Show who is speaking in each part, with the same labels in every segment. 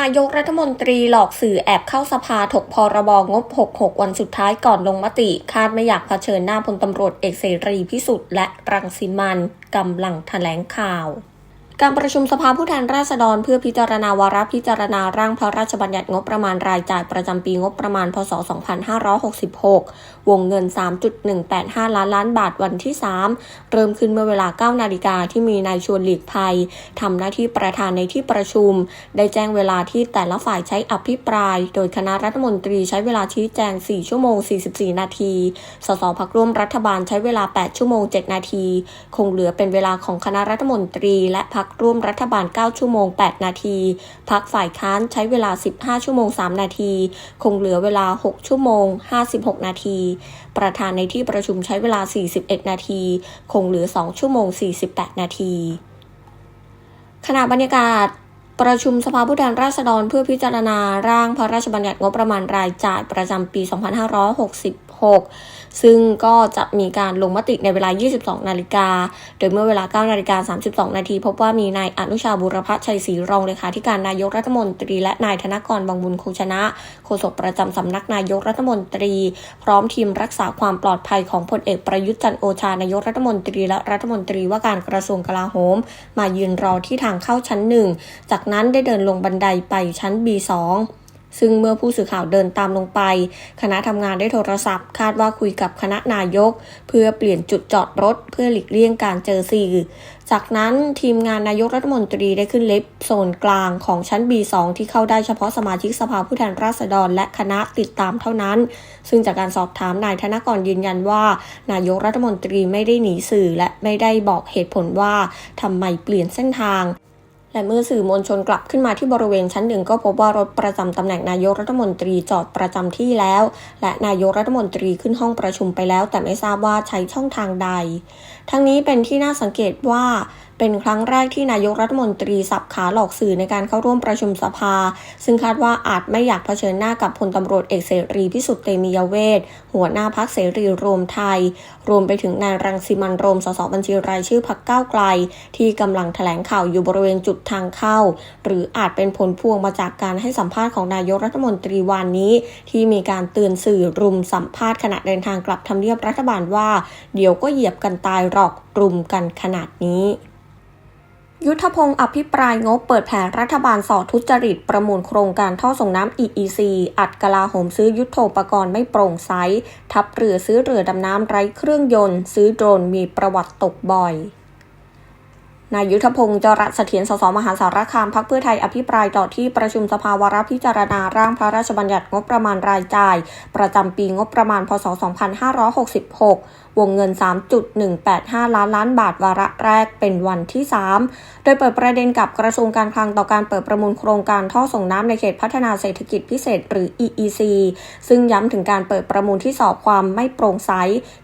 Speaker 1: นายกรัฐมนตรีหลอกสื่อแอบเข้าสภาถกพรบงบ 66 วันสุดท้ายก่อนลงมติ คาดไม่อยากเผชิญหน้าพลตำรวจเอกเสรีพิสุทธิ์และรังสิมันกำลังแถลงข่าว การประชุมสภาผู้แทนราษฎรเพื่อพิจารณาวาระพิจารณาร่างพระราชบัญญัติงบประมาณรายจ่ายประจำปีงบประมาณ พศ 2566 วงเงิน 3.185 ล้านล้านบาทวันที่ 3 เริ่มขึ้นเมื่อเวลา 9 นาฬิกาที่มีนายชวนหลีกภัยทำหน้าที่ประธานในที่ประชุม ได้แจ้งเวลาที่แต่ละฝ่ายใช้อภิปราย โดยคณะรัฐมนตรีใช้เวลาชี้แจง 4 ชั่วโมง 44 นาที สสพักร่วมรัฐบาลใช้เวลา 8 ชั่วโมง 7 นาที คงเหลือเป็นเวลาของคณะรัฐมนตรีและพักร่วมรัฐบาล 9 ชั่วโมง 8 นาที พักฝ่ายค้านใช้เวลา 15 ชั่วโมง 3 นาที คงเหลือเวลา 6 ชั่วโมง 56 นาที ประธานในที่ประชุมใช้เวลา 41 นาที คงเหลือ 2 ชั่วโมง 48 นาทีขณะบรรยากาศประชุมสภาผู้แทนราษฎรเพื่อพิจารณาร่างพระราชบัญญัติงบประมาณรายจ่ายประจำปี 2560 2566ซึ่งก็จะมีการลงมติในเวลา 22 นาฬิกา โดยเมื่อเวลา 9 นาฬิกา 32 นาที พบว่ามีนายอนุชาบุรพชัยศรีรองเลขาธิการนายกรัฐมนตรี และนายธนกรบางบุญคงชนะ โฆษกประจำสำนักนายกรัฐมนตรี พร้อมทีมรักษาความปลอดภัยของพลเอกประยุทธ์จันโอชานายกรัฐมนตรี และรัฐมนตรีว่าการกระทรวงกลาโหม มายืนรอที่ทางเข้าชั้นหนึ่งจากนั้นได้เดินลงบันไดไปชั้น B2 ซึ่งเมื่อผู้สื่อข่าวเดินตามลงไป คณะทำงานได้โทรศัพท์ คาดว่าคุยกับคณะนายก เพื่อเปลี่ยนจุดจอดรถ เพื่อหลีกเลี่ยงการเจอสื่อจากนั้นทีมงานนายกรัฐมนตรีได้ขึ้นลิฟต์โซนกลางของชั้น B2 ที่เข้าได้เฉพาะสมาชิกสภาผู้แทนราษฎร และคณะติดตามเท่านั้น ซึ่งจากการสอบถามนายธนกรยืนยันว่า นายกรัฐมนตรีไม่ได้หนีสื่อและไม่ได้บอกเหตุผลว่าทำไมเปลี่ยนเส้นทาง และเมื่อสื่อมวลชนกลับขึ้นมาที่บริเวณชั้นหนึ่งก็พบว่ารถประจำตำแหน่งนายกรัฐมนตรีจอดประจำที่แล้ว และนายกรัฐมนตรีขึ้นห้องประชุมไปแล้ว แต่ไม่ทราบว่าใช้ช่องทางใด ทั้งนี้เป็นที่น่าสังเกตว่า เป็นครั้งแรกที่นายกรัฐมนตรีสับขาหลอกสื่อในการเข้าร่วมประชุมสภา ซึ่งคาดว่าอาจไม่อยากเผชิญหน้ากับพลตำรวจเอกเสรีพิสุทธิ์เตมียเวทหัวหน้าพักเสรีรวมไทย รวมไปถึงนายรังสิมันโรมสสบัญชีรายชื่อพักก้าวไกล ที่กำลังแถลงข่าวอยู่บริเวณจุดทางเข้า หรืออาจเป็นผลพวงมาจากการให้สัมภาษณ์ของนายกรัฐมนตรีวันนี้ ที่มีการเตือนสื่อรุมสัมภาษณ์ขณะเดินทางกลับทำเนียบรัฐบาลว่า เดี๋ยวก็เหยียบกันตายหรอกรุมกันขนาดนี้ ยุทธพงศ์อภิปรายงบเปิดแผนรัฐบาลสอทุจริต ประมูลโครงการท่อส่งน้ำ EEC อัดกลาโหมซื้อยุทโธปกรณ์ไม่โปร่งใส ทับเรือซื้อเรือดำน้ำไร้เครื่องยนต์ ซื้อโดรนมีประวัติตกบ่อย นายยุทธพงศ์จรัสเสถียร สส มหาสารคาม พักเพื่อไทย อภิปรายต่อที่ประชุมสภาวาระพิจารณาร่างพระราชบัญญัติงบประมาณรายจ่าย ประจำปีงบประมาณ พศ 2566 วงเงิน 3.185 ล้านล้านบาทวาระแรกเป็นวันที่ 3 โดยเปิดประเด็นกับกระทรวงการคลังต่อการเปิดประมูลโครงการท่อส่งน้ำในเขตพัฒนาเศรษฐกิจพิเศษ หรือ EEC ซึ่งย้ำถึงการเปิดประมูลที่สอบความไม่โปร่งใส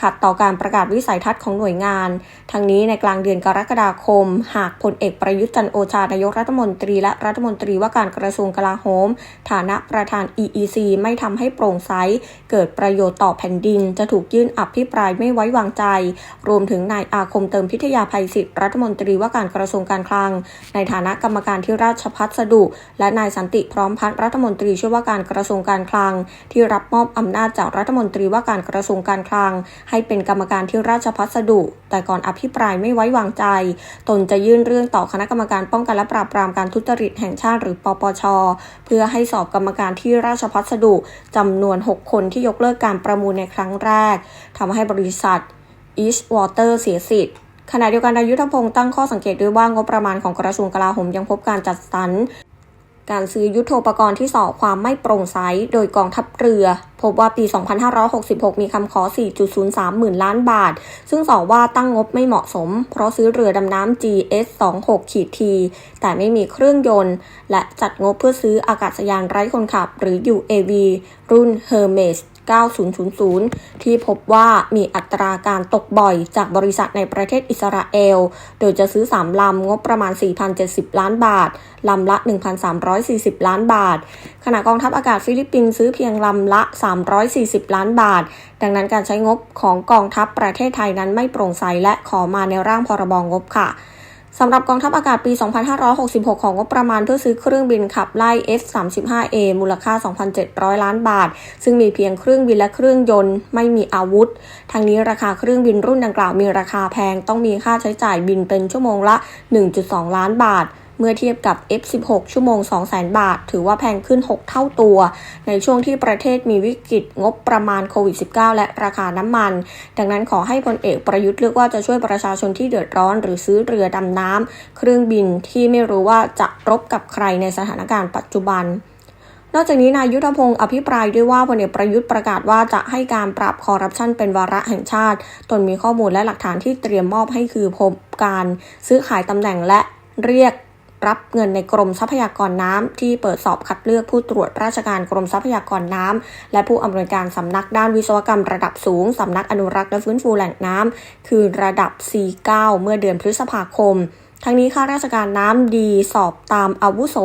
Speaker 1: ขัดต่อการประกาศวิสัยทัศน์ของหน่วยงาน ทั้งนี้ในกลางเดือนกรกฎาคมหากพลเอกประยุทธ์จันโอชานายกรัฐมนตรีและรัฐมนตรีว่าการกระทรวงกลาโหม ฐานะประธาน EEC ไม่ทำให้โปร่งใส เกิดประโยชน์ต่อแผ่นดิน จะถูกยื่นอภิปรายไม่ไว้วางใจ รวมถึงนายอาคมเติมพิทยาภัยศิษย์รัฐมนตรีว่าการกระทรวงการคลัง ในฐานะกรรมการที่ราชพัสดุ และนายสันติพร้อมพัฒน์รัฐมนตรีช่วยว่าการกระทรวงการคลัง ที่รับมอบอำนาจจากรัฐมนตรีว่าการกระทรวงการคลัง ให้เป็นกรรมการที่ราชพัสดุ แต่ก่อนอภิปรายไม่ไว้วางใจ ตนจะยื่นเรื่องต่อคณะกรรมการป้องกันและปราบปรามการทุจริตแห่งชาติหรือปปช เพื่อให้สอบกรรมการที่ราชพัสดุจำนวน 6 คนที่ยกเลิกการประมูลในครั้งแรกทำให้บริษัท East Water เสียสิทธิ์ขณะเดียวกันนายยุทธพงศ์ตั้งข้อสังเกตด้วยว่างบประมาณของกระทรวงกลาโหมยังพบการจัดสรร การซื้อยุทโธปกรณ์ที่สอความไม่โปร่งใส โดยกองทัพเรือ พบว่าปี 2566 มีคำขอ 4.03 หมื่นล้านบาท ซึ่งสอว่าตั้งงบไม่เหมาะสม เพราะซื้อเรือดำน้ำ GS 26ขีดทีแต่ไม่มีเครื่องยนต์ และจัดงบเพื่อซื้ออากาศยานไร้คนขับ หรือ UAV รุ่น Hermes 9000 ที่พบว่ามีอัตราการตกบ่อยจากบริษัทในประเทศอิสราเอล โดยจะซื้อ 3 ลำงบประมาณ 4,070 ล้านบาท ลำละ 1,340 ล้านบาท ขณะกองทัพอากาศฟิลิปปินส์ซื้อเพียงลำละ 340 ล้านบาท ดังนั้นการใช้งบของกองทัพประเทศไทยนั้นไม่โปร่งใสและขอมาในร่างพรบงบค่ะ สำหรับกองทัพอากาศปี 2566 ของงบประมาณเพื่อซื้อเครื่องบินขับไล่ F-35A มูลค่า 2,700 ล้านบาท ซึ่งมีเพียงเครื่องบินและเครื่องยนต์ ไม่มีอาวุธทางนี้ราคาเครื่องบินรุ่นดังกล่าวมีราคาแพง ต้องมีค่าใช้จ่ายบินเป็นชั่วโมงละ 1.2 ล้านบาท เมื่อเทียบกับ F16 ชั่วโมง 200,000 บาท ถือว่าแพงขึ้น 6 เท่าตัว ในช่วงที่ประเทศมีวิกฤตงบประมาณโควิด -19 และราคาน้ำมัน ดังนั้นขอให้พลเอกประยุทธ์เลือกว่าจะช่วยประชาชนที่เดือดร้อน หรือซื้อเรือดำน้ำเครื่องบินที่ไม่รู้ว่าจะรบกับใครในสถานการณ์ปัจจุบันนอกจากนี้นายยุทธพงศ์อภิปรายด้วยว่าพลเอกประยุทธ์ประกาศว่าจะให้การปราบคอร์รัปชันเป็นวาระแห่งชาติ ตนมีข้อมูลและหลักฐานที่เตรียมมอบให้คือพบการซื้อขายตำแหน่งและเรียก รับเงินในกรมทรัพยากรน้ำที่เปิดสอบคัดเลือกผู้ตรวจราชการกรมทรัพยากรน้ำและผู้อำนวยการสำนักด้านวิศวกรรมระดับสูงสำนักอนุรักษ์และฟื้นฟูแหล่งน้ำคือระดับ C9 เมื่อเดือนพฤษภาคมทั้งนี้ข้าราชการน้ำดีสอบตามอาวุโส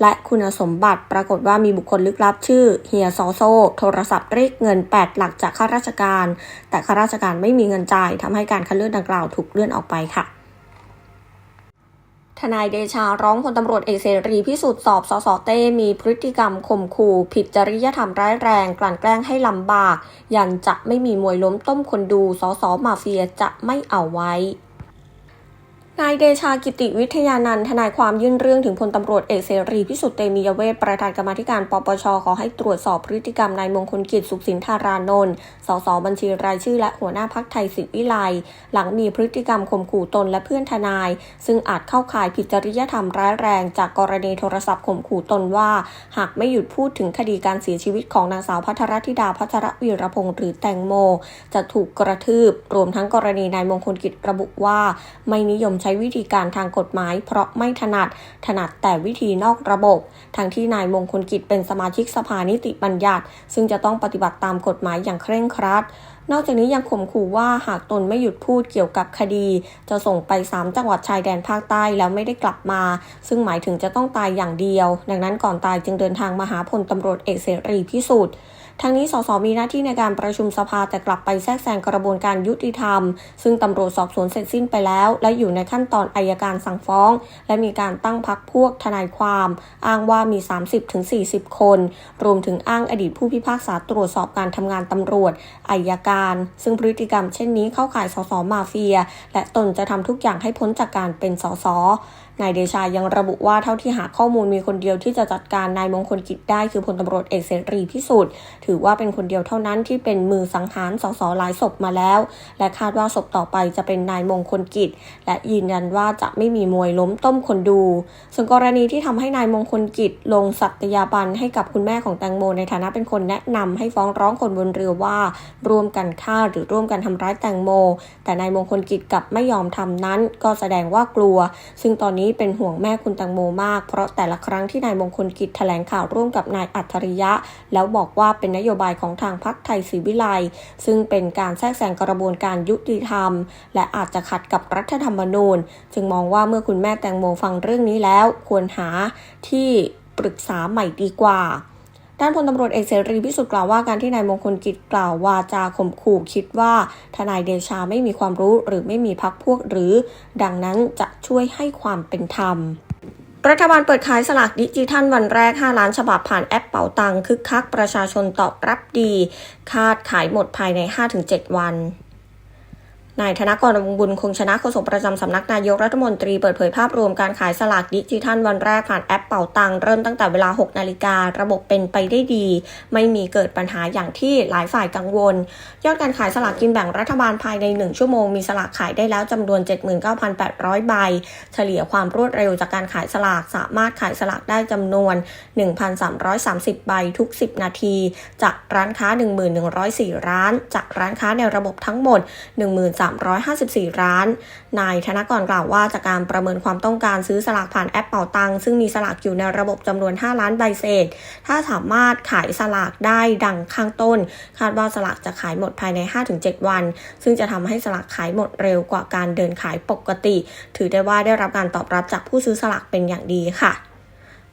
Speaker 1: และคุณสมบัติปรากฏว่ามีบุคคลลึกลับชื่อเฮียซอโซ โทรศัพท์เรียกเงิน 8 หลักจากข้าราชการ แต่ข้าราชการไม่มีเงินจ่ายทำให้การคัดเลือกดังกล่าวถูกเลื่อนออกไปค่ะ ทนายเดชาร้องพลตำรวจเอกเสรีพิสุทธิ์สอบสสเต้มีพฤติกรรมข่มขู่ ผิดจริยธรรมร้ายแรง กลั่นแกล้งให้ลำบาก ยันจะไม่มีมวยล้มต้มคนดูสสมาเฟียจะไม่เอาไว้ นายเดชากิติวิทยานันทนายความยื่นเรื่องถึงพลตำรวจเอกเสรีพิสุทธิ์เตมียเวทประธานกรรมธิการปปชขอให้ตรวจสอบพฤติกรรมนายมงคลกิจสุขสินธารานนท์สสบัญชีรายชื่อและหัวหน้าพักไทยศิวิไลหลังมีพฤติกรรมข่มขู่ตนและเพื่อนทนาย ซึ่งอาจเข้าข่ายผิดจริยธรรมร้ายแรง จากกรณีโทรศัพท์ข่มขู่ตนว่า หากไม่หยุดพูดถึงคดีการเสียชีวิตของนางสาวพัทรธิดาพัชรวีรพงศ์หรือแตงโม จะถูกกระทืบ รวมทั้งกรณีนายมงคลกิจระบุว่า ไม่นิยมใช้ช้วิธีการทางกฎหมาย เพราะไม่ถนัดถนัดแต่วิธีนอกระบบ ทั้งที่นายมงคลกิจเป็นสมาชิกสภานิติบัญญัติ ซึ่งจะต้องปฏิบัติตามกฎหมายอย่างเคร่งครัดนอกจากนี้ยังข่มขู่ว่าหากตนไม่หยุดพูดเกี่ยวกับคดี จะส่งไป 3 จังหวัดชายแดนภาคใต้แล้วไม่ได้กลับมา ซึ่งหมายถึงจะต้องตายอย่างเดียว ดังนั้นก่อนตายจึงเดินทางมาหาพลตำรวจเอกเสรีพิสุทธิ์ ทั้งนี้สสมีหน้าที่ในการประชุมสภาแต่กลับไปแทรกแซงกระบวนการยุติธรรม ซึ่งตำรวจสอบสวนเสร็จสิ้นไปแล้ว และอยู่ในขั้นตอนอายการสั่งฟ้อง และมีการตั้งพักพวกทนายความ อ้างว่ามี 30-40 คน รวมถึงอ้างอดีตผู้พิพากษาตรวจสอบการทำงานตำรวจอายการ ซึ่งพฤติกรรมเช่นนี้เข้าข่ายสสมาเฟีย และตนจะทำทุกอย่างให้พ้นจากการเป็นสสนายเดชายังระบุว่าเท่าที่หาข้อมูลมีคนเดียวที่จะจัดการนายมงคลกิจได้คือพลตำรวจเอกเสรีพิสุทธิ์ถือว่าเป็นคนเดียวเท่านั้นที่เป็นมือสังหารสสหลายศพมาแล้ว และคาดว่าศพต่อไปจะเป็นนายมงคลกิจ และยืนยันว่าจะไม่มีมวยล้มต้มคนดู ส่วนกรณีที่ทำให้นายมงคลกิจลงสัตยาบันให้กับคุณแม่ของแตงโม ในฐานะเป็นคนแนะนำให้ฟ้องร้องคนบนเรือว่า ร่วมกันฆ่าหรือร่วมกันทำร้ายแตงโม แต่นายมงคลกิจกลับไม่ยอมทำนั้นก็แสดงว่ากลัว ซึ่งตอนนี้เป็นห่วงแม่คุณแตงโมมาก เพราะแต่ละครั้งที่นายมงคลกิจแถลงข่าวร่วมกับนายอัจฉริยะ แล้วบอกว่าเป็นนโยบายของทางพรรคไทยศรีวิไลซึ่งเป็นการแทรกแซงกระบวนการยุติธรรม และอาจจะขัดกับรัฐธรรมนูญ จึงมองว่าเมื่อคุณแม่แตงโมฟังเรื่องนี้แล้ว ควรหาที่ปรึกษาใหม่ดีกว่าด้านพลตำรวจเอกเสรีพิสุทธิ์กล่าวว่าการที่นายมงคลกิจกล่าววาจาข่มขู่คิดว่าทนายเดชาไม่มีความรู้หรือไม่มีพักพวกหรือ ดังนั้นจะช่วยให้ความเป็นธรรม รัฐบาลเปิดขายสลากดิจิทัลวันแรก 5 ล้านฉบับผ่านแอปเป๋าตังคึกคักประชาชนตอบรับดี คาดขายหมดภายใน 5-7 วัน นายธนกรวงบุญคงชนะโฆษกประจำสำนักนายกรัฐมนตรีเปิดเผยภาพรวมการขายสลากดิจิทัลวันแรกผ่านแอปเป่าตังเริ่มตั้งแต่เวลา 6 นาฬิการะบบเป็นไปได้ดี ไม่มีเกิดปัญหาอย่างที่หลายฝ่ายกังวล ยอดการขายสลากกินแบ่งรัฐบาลภายใน 1 ชั่วโมงมีสลากขายได้แล้วจำนวน 79,800 ใบ เฉลี่ยความรวดเร็วจากการขายสลากสามารถขายสลากได้จำนวน 1,330 ใบทุก 10 นาที จากร้านค้า 1,104 ร้าน จากร้านค้าในระบบทั้งหมด 13 354 ร้าน นายธนกรกล่าวว่าจากการประเมินความต้องการซื้อสลากผ่านแอปเป่าตังซึ่งมีสลากอยู่ในระบบจำนวน 5 ล้านใบเศษ ถ้าสามารถขายสลากได้ดังข้างต้น คาดว่าสลากจะขายหมดภายใน 5-7 วัน ซึ่งจะทำให้สลากขายหมดเร็วกว่าการเดินขายปกติ ถือได้ว่าได้รับการตอบรับจากผู้ซื้อสลากเป็นอย่างดีค่ะ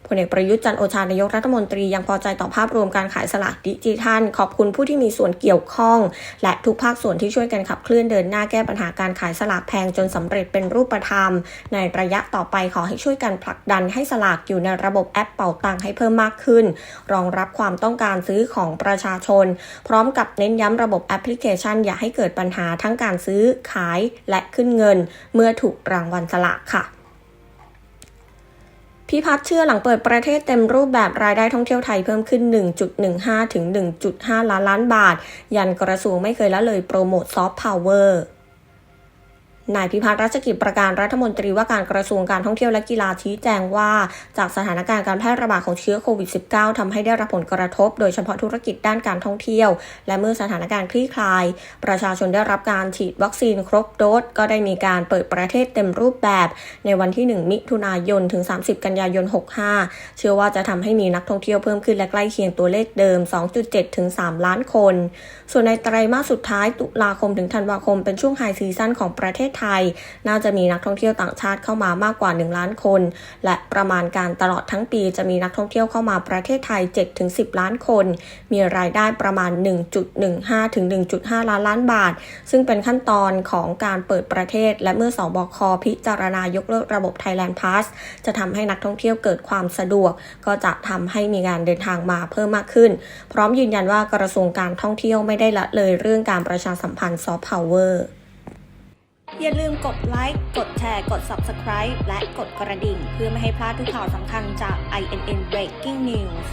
Speaker 1: พลเอกประยุทธ์จันทร์โอชานายกรัฐมนตรียังพอใจต่อภาพรวมการขายสลากดิจิทัล ขอบคุณผู้ที่มีส่วนเกี่ยวข้อง และทุกภาคส่วนที่ช่วยกันขับเคลื่อนเดินหน้าแก้ปัญหาการขายสลากแพงจนสำเร็จเป็นรูปธรรม ในระยะต่อไปขอให้ช่วยกันผลักดันให้สลากอยู่ในระบบแอปเป่าตังค์ให้เพิ่มมากขึ้น รองรับความต้องการซื้อของประชาชน พร้อมกับเน้นย้ำระบบแอปพลิเคชัน อย่าให้เกิดปัญหาทั้งการซื้อขายและขึ้นเงิน เมื่อถูกรางวัลสลากค่ะ พิพัฒน์เชื่อหลังเปิดประเทศเต็มรูปแบบรายได้ท่องเที่ยวไทยเพิ่มขึ้น 1.15 ถึง 1.5 ล้านล้านบาท ยันกระทรวงไม่เคยละเลยโปรโมทซอฟต์พาวเวอร์ นายพิพัฒน์รัชกิจประการรัฐมนตรีว่าการกระทรวงการท่องเที่ยวและกีฬาชี้แจงว่า จากสถานการณ์การแพร่ระบาดของเชื้อโควิด -19 ทำให้ได้รับผลกระทบ โดยเฉพาะธุรกิจด้านการท่องเที่ยว และเมื่อสถานการณ์คลี่คลาย ประชาชนได้รับการฉีดวัคซีนครบโดสก็ได้มีการเปิดประเทศเต็มรูปแบบ ในวันที่ 1 มิถุนายนถึง 30 กันยายน 65 เชื่อว่าจะทำให้มีนักท่องเที่ยวเพิ่มขึ้นและใกล้เคียงตัวเลขเดิม 2.7 ถึง 3 ล้านคน ส่วนในไตรมาสสุดท้ายตุลาคมถึงธันวาคมเป็นช่วงไฮซีซั่นของประเทศไทย น่าจะมีนักท่องเที่ยวต่างชาติเข้ามามากกว่า 1 ล้านคน และประมาณการตลอดทั้งปีจะมีนักท่องเที่ยวเข้ามาประเทศไทย 7-10 ล้านคน มีรายได้ประมาณ 1.15 ถึง 1.5 ล้านล้านบาท ซึ่งเป็นขั้นตอนของการเปิดประเทศ และเมื่อสบคพิจารณายกเลิกระบบ Thailand Pass จะทำให้นักท่องเที่ยวเกิดความสะดวก ก็จะทำให้มีการเดินทางมาเพิ่มมากขึ้น พร้อมยืนยันว่ากระทรวงการท่องเที่ยวไม่ได้ละเลยเรื่องการประชาสัมพันธ์ซอฟต์พาวเวอร์ อย่าลืมกดไลค์ กดแชร์ กด Subscribe และกดกระดิ่ง เพื่อไม่ให้พลาดทุกข่าวสำคัญจาก INN Breaking News